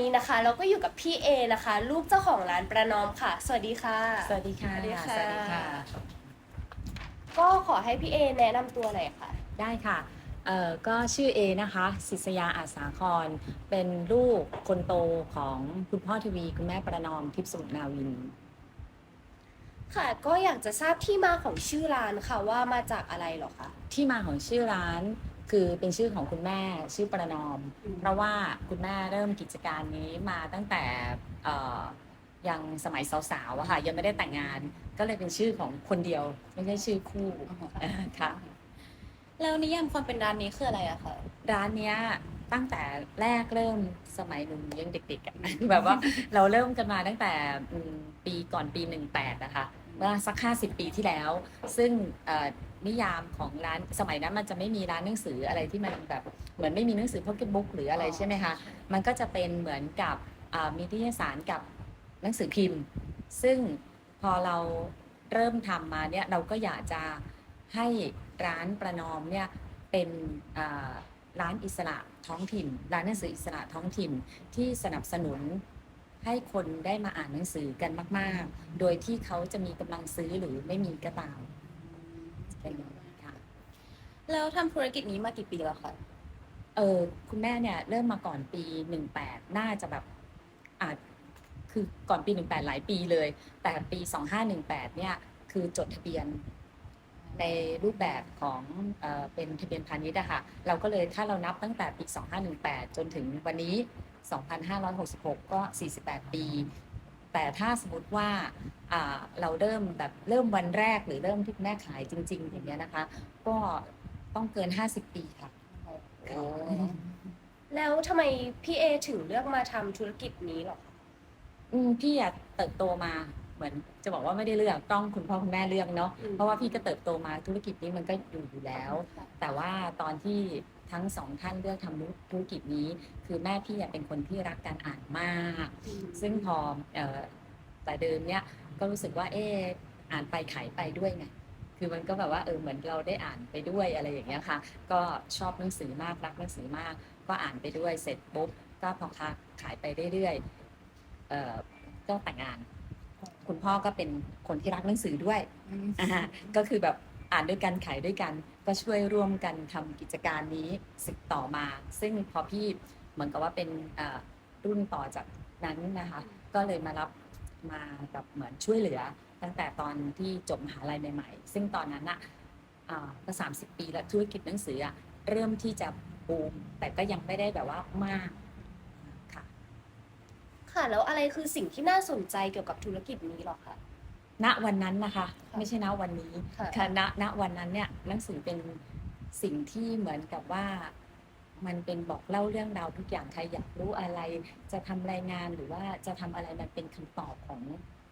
นี้นะคะ เราก็อยู่กับพี่เอนะคะ ลูกเจ้าของร้านประนอมค่ะ สวัสดีค่ะ สวัสดีค่ะ สวัสดีค่ะ สวัสดีค่ะ ก็ขอให้พี่เอแนะนำตัวหน่อยค่ะ ได้ค่ะ เอ่อ ก็ชื่อเอนะคะศิษยาอาสาคร เป็นลูกคนโตของคุณพ่อทวี คุณแม่ประนอมทิพย์สมุทรนาวิน ค่ะ ก็อยากจะทราบที่มาของชื่อร้านค่ะว่ามาจากอะไรเหรอคะ ที่มาของชื่อร้าน คือเป็นชื่อของคุณแม่ชื่อประนอมอืมเพราะว่าคุณแม่เริ่มกิจการนี้มาตั้งแต่เอ่อยังสมัยสาวๆอะค่ะ ยังไม่ได้แต่งงาน ก็เลยเป็นชื่อของคนเดียว ไม่ใช่ชื่อคู่ค่ะแล้วนิยามความเป็นร้านนี้คืออะไรอะคะร้านเนี้ยตั้งแต่แรกเริ่มสมัยหนุ่มยังเด็กๆอะแบบว่าเราเริ่มกันมาตั้งแต่อืมปีก่อนปี18นะคะเมื่อสัก50ปีที่แล้ว ซึ่งเอ่อ นิยามของร้านสมัยนั้นมันจะไม่มีร้านหนังสืออะไรที่มันแบบเหมือนไม่มีหนังสือพ็อกเก็ตบุ๊กหรืออะไรใช่ไหมคะมันก็จะเป็นเหมือนกับอ่ามีนิตยสารกับหนังสือพิมพ์ ซึ่งพอเราเริ่มทำมาเนี่ยเราก็อยากจะให้ร้านประนอมเนี่ยเป็นอ่าร้านอิสระท้องถิ่น ร้านหนังสืออิสระท้องถิ่นที่สนับสนุนให้คนได้มาอ่านหนังสือกันมาก ๆ โดยที่เขาจะมีกำลังซื้อหรือไม่มีก็ตาม เป็นค่ะแล้วทำธุรกิจนี้มากี่ปีแล้วคะเออคุณแม่เนี่ย เริ่มมาก่อนปี18น่าจะแบบอาจคือก่อนปี18หลายปีเลย แต่ปี2518เนี่ย คือจดทะเบียนในรูปแบบของเออเป็นทะเบียนพาณิชย์อะค่ะเราก็เลยถ้าเรานับตั้งแต่ปี 2518 จนถึงวันนี้ 2566 ก็ 48 ปี แต่ถ้าสมมติว่าอ่าเราเริ่มแบบเริ่มวันแรกหรือเริ่มที่แม่ขายจริง ๆ อย่างเงี้ยนะคะ ก็ต้องเกิน 50 ปีค่ะ แล้วทำไมพี่เอถึงเลือกมาทำธุรกิจนี้เหรอคะอืมพี่อะเติบโตมาเห มือนจะบอกว่าไม่ได้เลือกต้องคุณพ่อคุณแม่เลือกเนาะเพราะว่าพี่ก็เติบโตมาธุรกิจนี้มันก็อยู่อยู่แล้ว แต่ว่าตอนที่ทั้งสองท่านเลือกทำธุรกิจนี้ คือแม่พี่อะเป็นคนที่รักการอ่านมาก ซึ่งพอเอ่อแต่เดิมเนี่ยก็รู้สึกว่าเอออ่านไปขายไปด้วยไงคือมันก็แบบว่าเออเหมือนเราได้อ่านไปด้วยอะไรอย่างเงี้ยค่ะ ก็ชอบหนังสือมากรักหนังสือมาก ก็อ่านไปด้วยเสร็จปุ๊บก็พอค้าขายไปเรื่อยๆเอ่อก็แต่งงาน คุณพ่อก็เป็นคนที่รักหนังสือด้วยอ่าก็คือแบบอ่านด้วยกันขายด้วยกัน ก็ช่วยร่วมกันทำกิจการนี้สืบต่อมา ซึ่งพอพี่เหมือนกับว่าเป็นเอ่อรุ่นต่อจากนั้นนะคะ ก็เลยมารับมาแบบเหมือนช่วยเหลือ ตั้งแต่ตอนที่จบมหาลัยใหม่ ๆ ซึ่งตอนนั้นอะอ่าก็สามสิบปีแล้วธุรกิจหนังสืออะเริ่มที่จะบูมแต่ก็ยังไม่ได้แบบว่ามากค่ะ ค่ะ แล้วอะไรคือสิ่งที่น่าสนใจเกี่ยวกับธุรกิจนี้เหรอคะ ณวันนั้นนะคะ ค่ะไม่ใช่ณวันนี้ค่ะค่ะ ณณวันนั้นเนี่ยหนังสือเป็นสิ่งที่เหมือนกับว่า มันเป็นบอกเล่าเรื่องราวทุกอย่างใครอยากรู้อะไร จะทำรายงานหรือว่าจะทำอะไรมันเป็นคำตอบของ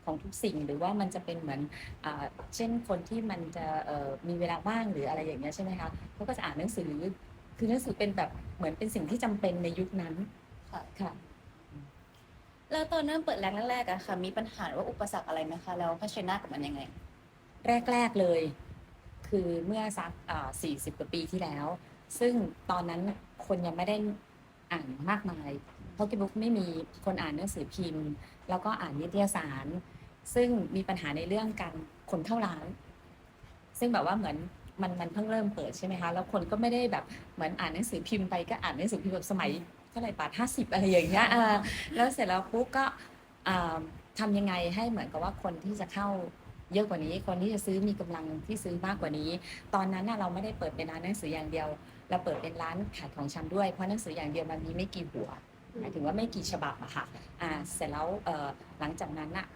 ของทุกสิ่ง หรือว่ามันจะเป็นเหมือนอ่าเช่นคนที่มันจะเอ่อมีเวลาว่างหรืออะไรอย่างเงี้ยใช่ไหมคะเขาก็จะอ่านหนังสือคือหนังสือเป็นแบบเหมือนเป็นสิ่งที่จำเป็นในยุคนั้นค่ะ ค่ะ แล้วตอนเริ่มเปิดแรกแรกๆอะค่ะ มีปัญหาว่าอุปสรรคอะไรไหมคะแล้วเผชิญหน้ากับมันยังไง แรก ๆเลย คือเมื่อสักสี่สิบกว่าปีที่แล้ว ซึ่งตอนนั้นคนยังไม่ได้อ่านมากมายเพราะกิบุ๊กไม่มีคนอ่านหนังสือพิมพ์ แล้วก็อ่านนิตยสาร ซึ่งมีปัญหาในเรื่องการคนเข้าร้าน ซึ่งแบบว่าเหมือนมันมันเพิ่งเริ่มเปิดใช่ไหมคะ แล้วคนก็ไม่ได้แบบเหมือนอ่านหนังสือพิมพ์ไปก็อ่านหนังสือพิมพ์แบบสมัย เท่าไหร่บาทห้าสิบอะไรอย่างเงี้ยอ่าแล้วเสร็จแล้วปุ๊บก็อ่าทำยังไงให้เหมือนกับว่าคนที่จะเข้าเยอะกว่านี้ คนที่จะซื้อมีกำลังที่ซื้อมากกว่านี้ ตอนนั้นน่ะเราไม่ได้เปิดเป็นร้านหนังสืออย่างเดียว เราเปิดเป็นร้านขายของชำด้วย เพราะหนังสืออย่างเดียวมันมีไม่กี่หัว หมายถึงว่าไม่กี่ฉบับอะค่ะ อ่า เสร็จแล้วเอ่อหลังจากนั้นน่ะ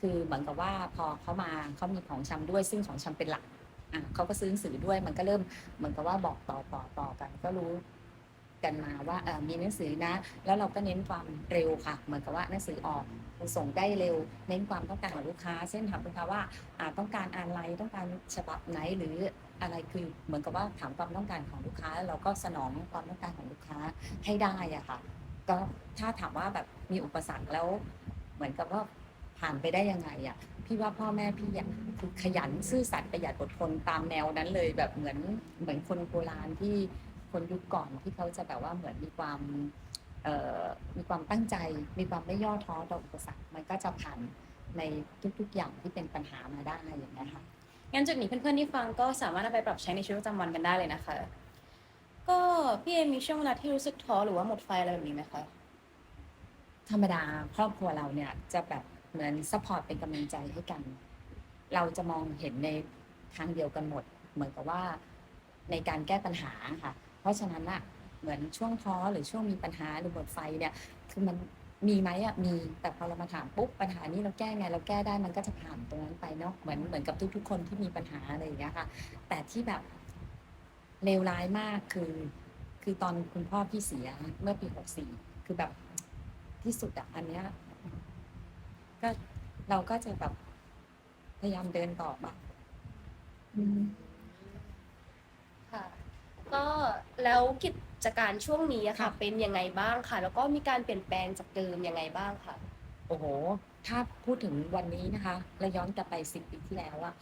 คือเหมือนกับว่าพอเขามาเขามีของชำด้วย ซึ่งของชำเป็นหลัก อ่าเขาก็ซื้อหนังสือด้วย มันก็เริ่มเหมือนกับว่าบอกต่อต่อต่อกัน ก็รู้ กันมาว่ามีหนังสือนะ แล้วเราก็เน้นความเร็วค่ะ เหมือนกับว่าหนังสือออกส่งได้เร็ว เน้นความต้องการของลูกค้า เช่นถามลูกค้าว่าต้องการอะไรต้องการฉบับไหนหรืออะไรคือเหมือนกับว่าถามความต้องการของลูกค้า เราก็สนองความต้องการของลูกค้าให้ได้อะค่ะ ก็ถ้าถามว่าแบบมีอุปสรรคแล้ว เหมือนกับว่าผ่านไปได้ยังไงอะพี่ว่าพ่อแม่พี่อะคือขยันซื่อสัตย์ประหยัดอดทนตามแนวนั้นเลยแบบเหมือนเหมือนคนโบราณที่ คนยุคก่อนที่เขาจะแบบว่าเหมือนมีความเอ่อมีความตั้งใจ มีความไม่ย่อท้อต่ออุปสรรค มันก็จะผ่านในทุกๆอย่างที่เป็นปัญหามาได้อย่างนี้ยค่ะงั้นจุดนี้เพื่อนๆที่ฟังก็สามารถเอาไปปรับใช้ในชีวิตประจำวันกันได้เลยนะคะ ก็พี่เอมีช่วงเวลาที่รู้สึกท้อหรือว่าหมดไฟอะไรแบบนี้ไหมคะธรรมดาครอบครัวเราเนี่ยจะแบบเหมือนซัพพอร์ตเป็นกำลังใจให้กัน เราจะมองเห็นในทางเดียวกันหมด เหมือนกับว่าในการแก้ปัญหาค่ะ เพราะฉะนั้นอะเหมือนช่วงท้อหรือช่วงมีปัญหาหรือหมดไฟเนี่ยคือมันมีไหมอะมีแต่พอเรามาถามปุ๊บปัญหานี้เราแก้ไงเราแก้ได้มันก็จะผ่านตรงนั้นไปเนาะเหมือนเหมือนกับทุก ๆ คนที่มีปัญหาอะไรอย่างเงี้ยค่ะ แต่ที่แบบเลวร้ายมากคือ คือตอนคุณพ่อพี่เสียเมื่อปีหกสี่คือแบบที่สุดอะอันเนี้ยก็เราก็จะแบบพยายามเดินต่อแบบ ก็แล้วกิจการช่วงนี้อะค่ะ ค่ะ เป็นยังไงบ้างค่ะ แล้วก็มีการเปลี่ยนแปลงจากเดิมยังไงบ้างค่ะ โอ้โห ถ้าพูดถึงวันนี้นะคะเราย้อนกลับไปสิบปีที่แล้วอะ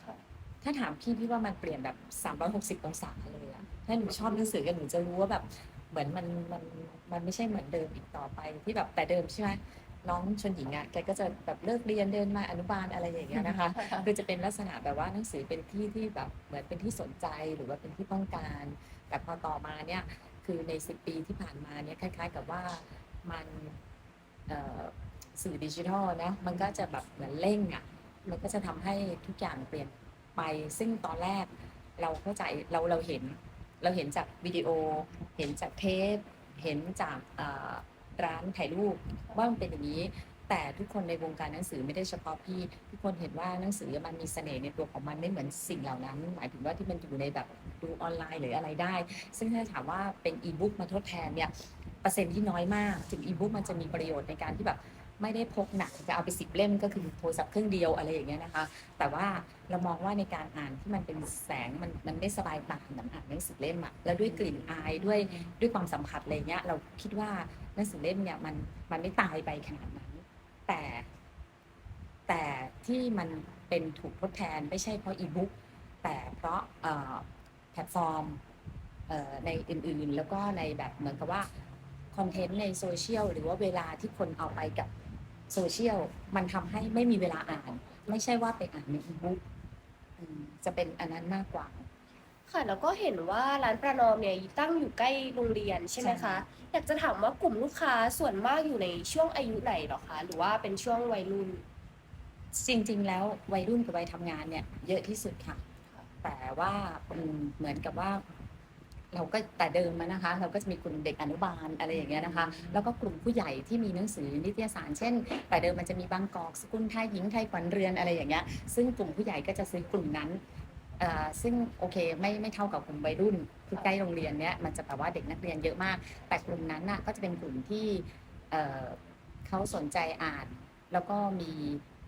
ถ้าถามพี่พี่ว่ามันเปลี่ยนแบบสามร้อยหกสิบองศาเลยอะถ้าหนูชอบหนังสือกันหนูจะรู้ว่าแบบ เหมือนมันมันมันไม่ใช่เหมือนเดิมอีกต่อไปที่แบบแต่เดิมใช่ไหม น้องชนหญิงอะแกก็จะแบบเลิกเรียนเดินมาอนุบาลอะไรอย่างเงี้ยนะคะคือจะเป็นลักษณะแบบว่าหนังสือเป็นที่ที่แบบเหมือนเป็นที่สนใจหรือว่าเป็นที่ต้องการ แต่พอต่อมาเนี่ยคือในสิบปีที่ผ่านมาเนี่ยคล้าย ๆ กับว่ามันเอ่อสื่อดิจิทัลนะมันก็จะแบบเหมือนเร่งอะมันก็จะทำให้ทุกอย่างเปลี่ยนไป ซึ่งตอนแรกเราเข้าใจเราเราเห็น เราเห็นจากวิดีโอ เห็นจากเทป เห็นจากเอ่อ ร้านถ่ายรูปว่ามันเป็นอย่างนี้ แต่ทุกคนในวงการหนังสือไม่ได้เฉพาะพี่ ทุกคนเห็นว่าหนังสือมันมีเสน่ห์ในตัวของมันไม่เหมือนสิ่งเหล่านั้น หมายถึงว่าที่มันอยู่ในแบบดูออนไลน์หรืออะไรได้ ซึ่งถ้าถามว่าเป็นอีบุ๊กมาทดแทนเนี่ยเปอร์เซ็นต์ที่น้อยมาก ถึงอีบุ๊กมันจะมีประโยชน์ในการที่แบบไม่ได้พกหนักจะเอาไปสิบเล่มก็คือโทรศัพท์เครื่องเดียวอะไรอย่างเงี้ยนะคะ แต่ว่าเรามองว่าในการอ่านที่มันเป็นแสงมันมันได้สบายตาเหมือนอ่านหนังสือเล่มอะแล้วด้วยกลิ่นอายด้วยด้วยความสัมผัสอะไรเงี้ยเราคิดว่า หนังสือเล่มเนี่ยมันมันไม่ตายไปขนาดนั้น แต่ แต่ที่มันเป็นถูกทดแทนไม่ใช่เพราะอีบุ๊กแต่เพราะแพลตฟอร์มในอื่นๆ แล้วก็ในแบบเหมือนกับว่าคอนเทนต์ในโซเชียลหรือว่าเวลาที่คนเอาไปกับโซเชียลมันทำให้ไม่มีเวลาอ่าน ไม่ใช่ว่าไปอ่านในอีบุ๊กจะเป็นอันนั้นมากกว่า ค่ะแล้วก็เห็นว่าร้านประนอมเนี่ยตั้งอยู่ใกล้โรงเรียนใช่ไหมใช่ คะอยากจะถามว่ากลุ่มลูกค้าส่วนมากอยู่ในช่วงอายุไหนเหรอคะ หรือว่าเป็นช่วงวัยรุ่น จริงๆ แล้ววัยรุ่นกับวัยทำงานเนี่ยเยอะที่สุดค่ะแต่ว่าอืมเหมือนกับว่า เราก็แต่เดิมมานะคะ เราก็จะมีกลุ่มเด็กอนุบาลอะไรอย่างเงี้ยนะคะ แล้วก็กลุ่มผู้ใหญ่ที่มีหนังสือนิตยสาร เช่น แต่เดิมมันจะมีบางกอกสกุลไทยหญิงไทยขวัญเรือนอะไรอย่างเงี้ยซึ่งกลุ่มผู้ใหญ่ก็จะซื้อกลุ่มนั้นเอ่อ ซึ่งโอเคไม่ไม่เท่ากับกลุ่มวัยรุ่นคือใกล้โรงเรียนเนี้ยมันจะแบบว่าเด็กนักเรียนเยอะมาก แต่กลุ่มนั้นน่ะก็จะเป็นกลุ่มที่เขาสนใจอ่าน แล้วก็มี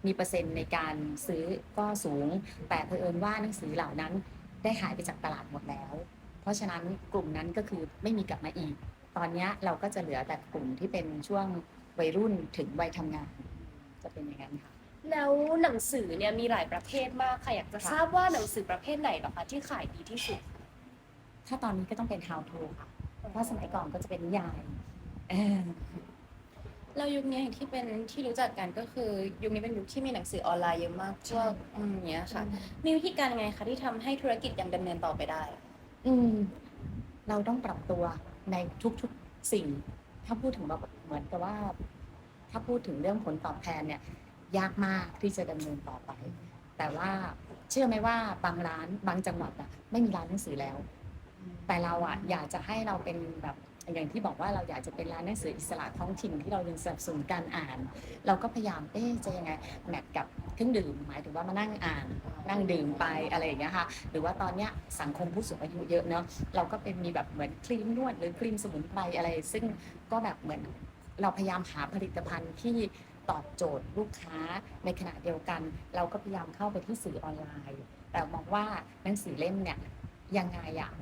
มีเปอร์เซ็นต์ในการซื้อก็สูง แต่เผอิญว่าหนังสือเหล่านั้นได้หายไปจากตลาดหมดแล้ว เพราะฉะนั้นกลุ่มนั้นก็คือไม่มีกลับมาอีก ตอนนี้เราก็จะเหลือแต่กลุ่มที่เป็นช่วงวัยรุ่นถึงวัยทำงาน จะเป็นอย่างนั้นค่ะ แล้วหนังสือเนี่ยมีหลายประเภทมากค่ะอยากจะค่ะทราบว่าหนังสือประเภทไหนเหรอคะที่ขายดีที่สุด ถ้าตอนนี้ก็ต้องเป็น how to ค่ะเพราะสมัยก่อนก็จะเป็นนิยายเออเรายุคนี้อย่างที่เป็นที่รู้จักกันก็คือยุคนี้เป็นยุคที่มีหนังสือออนไลน์เยอะมากพวกอืมอย่างเงี้ยค่ะ มีวิธีการยังไงคะที่ทำให้ธุรกิจยังดำเนินต่อไปได้ อืม เราต้องปรับตัวในทุกๆสิ่ง ถ้าพูดถึงแบบเหมือนกับว่า ถ้าพูดถึงเรื่องผลตอบแทนเนี่ย ยากมากที่จะดำเนินต่อไป แต่ว่าเชื่อไหมว่าบางร้านบางจังหวัดอะไม่มีร้านหนังสือแล้ว แต่เราอะอยากจะให้เราเป็นแบบอย่างที่บอกว่าเราอยากจะเป็นร้านหนังสืออิสระท้องถิ่นที่เรายังสนับสนุนการอ่าน เราก็พยายามเอ๊ะจะยังไงแมทกับเครื่องดื่มหมายถึงว่ามานั่งอ่านนั่งดื่มไปอะไรอย่างเงี้ยค่ะหรือว่าตอนเนี้ยสังคมผู้สูงอายุเยอะเนาะเราก็เป็นมีแบบเหมือนครีมนวดหรือครีมสมุนไพรอะไร ซึ่งก็แบบเหมือนเราพยายามหาผลิตภัณฑ์ที่ ตอบโจทย์ลูกค้าในขณะเดียวกัน เราก็พยายามเข้าไปที่สื่อออนไลน์ แต่มองว่าหนังสือเล่มเนี่ยยังไงอะ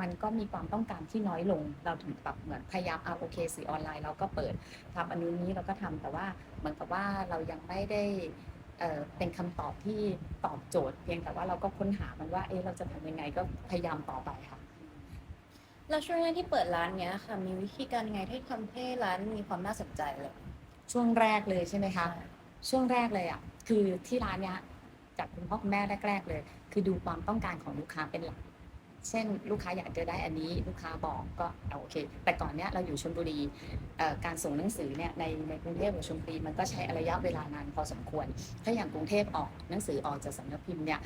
มันก็มีความต้องการที่น้อยลง เราถึงแบบเหมือนพยายามเอาโอเคสื่อออนไลน์ เราก็เปิดทำอันนู้นนี้เราก็ทำแต่ว่าเหมือนกับว่าเรายังไม่ได้เเป็นคำตอบที่ตอบโจทย์ เพียงแต่ว่าเราก็ค้นหามันว่าเอ๊ะเราจะทำยังไงก็พยายามต่อไปค่ะแล้วช่วงแรกที่เปิดร้านเนี้ยค่ะ มีวิธีการยังไงที่ทำให้ร้านมีความน่าสนใจเลย ช่วงแรกเลยใช่ไหมคะ ช่วงแรกเลยอะคือที่ร้านเนี้ยจากคุณพ่อคุณแม่แรก ๆ เลย คือดูความต้องการของลูกค้าเป็นหลัก เช่น ลูกค้าอยากจะได้อันนี้ ลูกค้าบอกก็เอาโอเค แต่ก่อนเนี้ยเราอยู่ชลบุรีการส่งหนังสือเนี่ยในในกรุงเทพหรือชลบุรีมันก็ใช้ระยะเวลานานพอสมควร ถ้าอย่างกรุงเทพออกหนังสือออกจากสำนักพิมพ์เนี่ย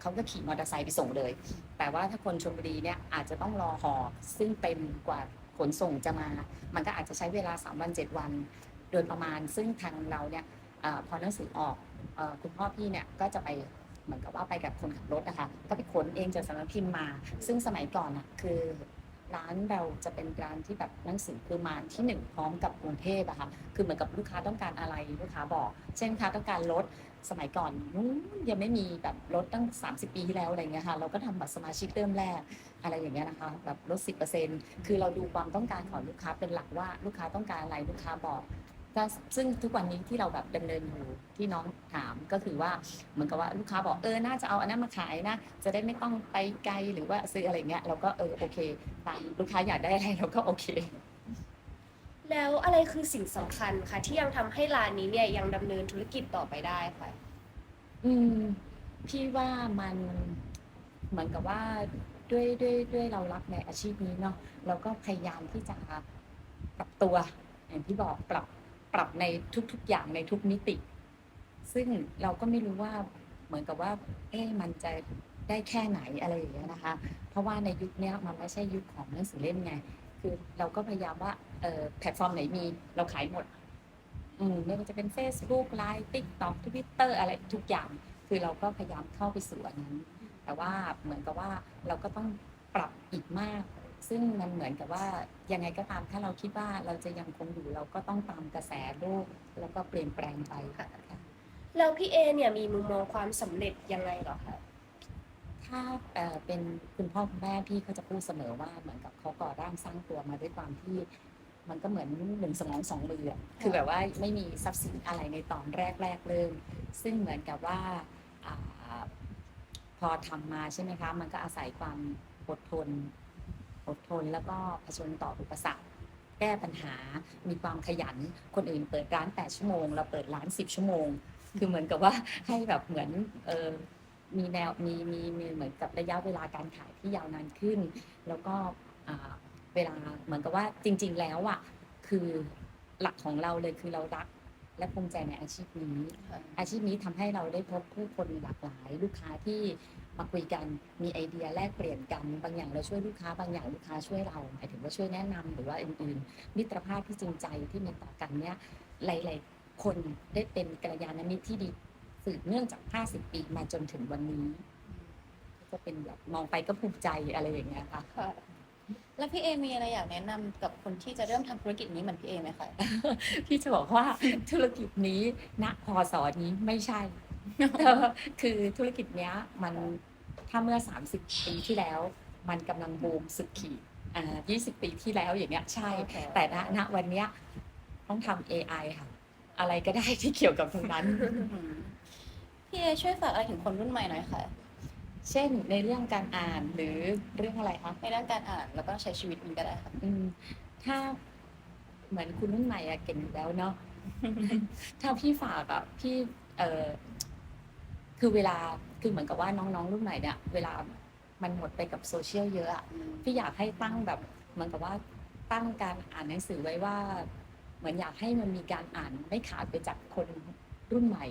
เขาก็ขี่มอเตอร์ไซค์ไปส่งเลย แต่ว่าถ้าคนชลบุรีเนี่ยอาจจะต้องรอห่อซึ่งเต็มกว่าขนส่งจะมา มันก็อาจจะใช้เวลา 3 วัน 7 วัน โดยประมาณ ซึ่งทางเราเนี่ยอพอหนังสือออกอคุณพ่อพี่เนี่ยก็จะไปเหมือนกับว่าไปกับคนขับรถนะคะก็ไปขนเองจากสำนักพิมพ์มา ซึ่งสมัยก่อนอะคือร้านเราจะเป็นร้านที่แบบหนังสือคือมาที่หนึ่งพร้อมกับกรุงเทพอะค่ะคือเหมือนกับลูกค้าต้องการอะไรลูกค้าบอก เช่นลูกค้าต้องการรถสมัยก่อนนู้นยังไม่มีแบบรถตั้ง 30 ปีที่แล้วอะไรเงี้ยค่ะเราก็ทำบัตรสมาชิกเริ่มแรกอะไรอย่างเงี้ยนะคะแบบลด10%คือเราดูความต้องการของลูกค้าเป็นหลักว่าลูกค้าต้องการอะไรลูกค้าบอก ก็ซึ่งทุกวันนี้ที่เราแบบดำเนินอยู่ที่น้องถามก็คือว่าเหมือนกับว่าลูกค้าบอกเออน่าจะเอาอันนั้นมาขายนะ จะได้ไม่ต้องไปไกลหรือว่าซื้ออะไรเงี้ยเราก็เออโอเคตามลูกค้าอยากได้อะไรเราก็โอเค แล้วอะไรคือสิ่งสำคัญคะที่ยังทำให้ร้านนี้เนี่ยยังดำเนินธุรกิจต่อไปได้ค่ะ อืมพี่ว่ามันเหมือนกับว่าด้วยด้วยด้วยเรารักในอาชีพนี้เนาะเราก็พยายามที่จะปรับตัวอย่างที่บอกปรับ ปรับในทุกๆอย่างในทุกมิติ ซึ่งเราก็ไม่รู้ว่าเหมือนกับว่า เอ๊ะมันจะได้แค่ไหนอะไรอย่างเงี้ยนะคะ เพราะว่าในยุคนี้มันไม่ใช่ยุคของหนังสือเล่มไง คือเราก็พยายามว่าแพลตฟอร์มไหนมีเราขายหมด อืมไม่ว่าจะเป็น Facebook Line TikTok Twitter อะไรทุกอย่าง คือเราก็พยายามเข้าไปสู่อันนั้น แต่ว่าเหมือนกับว่าเราก็ต้องปรับอีกมาก ซึ่งมันเหมือนกับว่ายังไงก็ตามถ้าเราคิดว่าเราจะยังคงอยู่เราก็ต้องตามกระแสโลกแล้วก็เปลี่ยนแปลงไปค่ะแล้วพี่เอเนี่ยมีมุมมองความสำเร็จยังไงเหรอคะถ้าเอ่อเป็นคุณพ่อคุณแม่พี่เขาจะพูดเสมอว่าเหมือนกับเขาก่อร่างสร้างตัวมาด้วยความที่มันก็เหมือนหนึ่งสมองสองมืออะคือแบบว่าไม่มีทรัพย์สินอะไรในตอนแรกแรกๆเริ่ม ซึ่งเหมือนกับว่าอาพอทำมาใช่ไหมคะ มันก็อาศัยความอดทน อดทน แล้วก็เผชิญต่ออุปสรรค แก้ปัญหา มีความขยัน คนอื่นเปิดร้าน 8 ชั่วโมง เราเปิดร้าน 10 ชั่วโมง คือเหมือนกับว่าให้แบบเหมือนเออมีแนวมีมีมีเหมือนกับระยะเวลาการขายที่ยาวนานขึ้น แล้วก็อ่าเวลาเหมือนกับว่าจริง ๆ แล้วอะคือหลักของเราเลยคือเรารักและภูมิใจในอาชีพนี้ อาชีพนี้ทำให้เราได้พบผู้คนหลากหลาย ลูกค้าที่ มาคุยกันมีไอเดียแลกเปลี่ยนกันบางอย่างเราช่วยลูกค้าบางอย่างลูกค้าช่วยเราหมายถึงว่าช่วยแนะนำหรือว่าอื่นๆ มิตรภาพที่จริงใจที่มีต่อกันเนี่ยหลายๆคนได้เป็นกัลยาณมิตรที่ดีสืบเนื่องจาก 50 ปีมาจนถึงวันนี้ ก็เป็นแบบมองไปก็ภูมิใจอะไรอย่างเงี้ยค่ะค่ะแล้วพี่เอมีอะไรอยากแนะนำกับคนที่จะเริ่มทำธุรกิจนี้เหมือนพี่เอไหมคะพี่จะบอกว่าธุรกิจนี้ณพศนี้ไม่ใช่ คือธุรกิจเนี้ยมันถ้าเมื่อ 30 ปีที่แล้ว มันกำลังบูมสุดขีดอ่า20 ปีที่แล้วอย่างเงี้ยใช่ แต่ณณวันเนี้ยต้องทำ AI ค่ะ อะไรก็ได้ที่เกี่ยวกับตรงนั้นอืมพี่เอช่วยฝากอะไรถึงคนรุ่นใหม่หน่อยค่ะ เช่นในเรื่องการอ่านหรือเรื่องอะไรคะ ในด้านการอ่านแล้วก็ใช้ชีวิตมันก็ได้ค่ะ อืมถ้าเหมือนคุณรุ่นใหม่อะเก่งอยู่แล้วเนาะ ถ้าพี่ฝากอะพี่เออ คือเวลาคือเหมือนกับว่าน้องๆรุ่นใหม่เนี่ยเวลามันหมดไปกับโซเชียลเยอะอะพี่อยากให้ตั้งแบบเหมือนกับว่าตั้งการอ่านหนังสือไว้ว่า เหมือนอยากให้มันมีการอ่านไม่ขาดไปจากคนรุ่นใหม่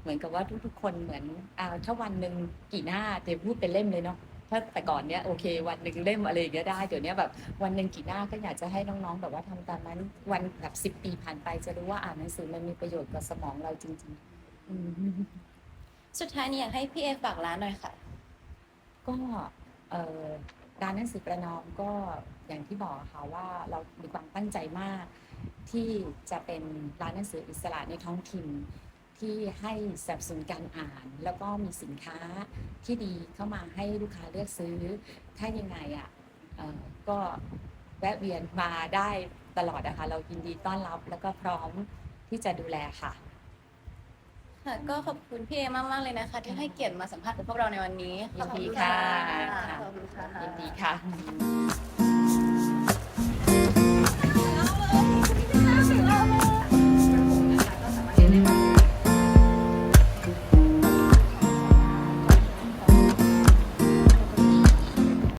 เหมือนกับว่าทุกๆ คนเหมือนอ่าถ้าวันหนึ่งกี่หน้าเดี๋ยวพูดเป็นเล่มเลยเนาะถ้าแต่ก่อนเนี้ยโอเค วันหนึ่งเล่มอะไรอย่างเงี้ยได้เดี๋ยวเนี้ยแบบวันหนึ่งกี่หน้าก็อยากจะให้น้องๆ แบบว่าทำตามนั้นวันแบบสิบ10ปีผ่านไปจะรู้ว่าอ่านหนังสือมันมีประโยชน์กับสมองเราจริงๆอืม สุดท้ายนี้อยากให้พี่เอฝากร้านหน่อยค่ะ ก็เอ่อร้านหนังสือประนอมก็อย่างที่บอกค่ะว่าเรามีความตั้งใจมาก ที่จะเป็นร้านหนังสืออิสระในท้องถิ่นที่ให้สนับสนุนการอ่าน แล้วก็มีสินค้าที่ดีเข้ามาให้ลูกค้าเลือกซื้อ ถ้ายังไงอะเอ่อก็แวะเวียนมาได้ตลอดนะคะ เรายินดีต้อนรับแล้วก็พร้อมที่จะดูแลค่ะ ค่ะก็ขอบคุณพี่เอมากๆเลยนะคะ ที่ให้เกียรติมาสัมภาษณ์กับพวกเราในวันนี้ยินดีค่ะขอบคุณค่ะ ยินดีค่ะ